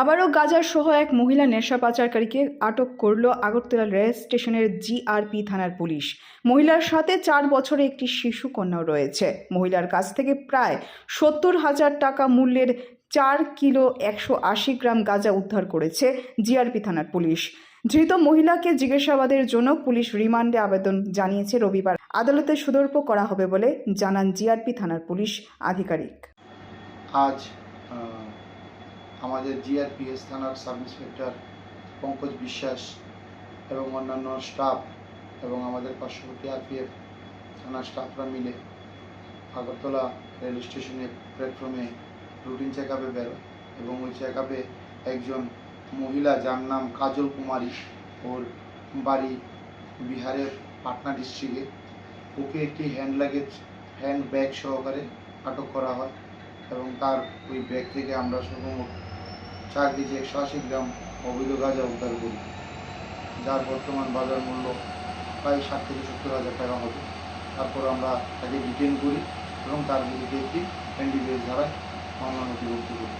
আবারও গাজার সহ এক মহিলা নেশা পাচারকারীকে আটক করল আগরতলা রেল স্টেশনের জিআরপি থানার পুলিশ। মহিলার সাথে চার বছরে একটি শিশু কন্যাও রয়েছে। মহিলার কাছ থেকে প্রায় সত্তর হাজার টাকা মূল্যের চার কিলো একশো আশি গ্রাম গাঁজা উদ্ধার করেছে জিআরপি থানার পুলিশ। ধৃত মহিলাকে জিজ্ঞাসাবাদের জন্য পুলিশ রিমান্ডে আবেদন জানিয়েছে রবিবার। আদালতে সুদর্প করা হবে বলে জানান জিআরপি থানার পুলিশ আধিকারিক। আজ আমাদের জিআরপিএস থানার সাব ইন্সপেক্টর পঙ্কজ বিশ্বাস এবং অন্যান্য স্টাফ এবং আমাদের পার্শ্ববর্তী আরপিএফ থানার স্টাফরা মিলে আগরতলা রেল স্টেশনের প্ল্যাটফর্মে রুটিন চেক আপে বেরোয় এবং ওই চেক আপে একজন মহিলা যার নাম কাজল কুমারী, ওর বাড়ি বিহারের পাটনা ডিস্ট্রিক্টে ওকে একটি হ্যান্ড লাগেজ হ্যান্ড ব্যাগ সহকারে আটক করা হয় এবং তার ওই ব্যাগ থেকে আমরা সর্বমোট চার কেজি একশো গ্রাম অবৈধ গাঁজা উদ্ধার করি যার বর্তমান বাজার মূল্য প্রায় ষাট থেকে সত্তর হাজার টাকা হবে তারপর আমরা তাকে ডিটেন করি এবং তার বিরুদ্ধে একটি এনডিবিএস ধারায় মামলা নথিভুক্ত করি।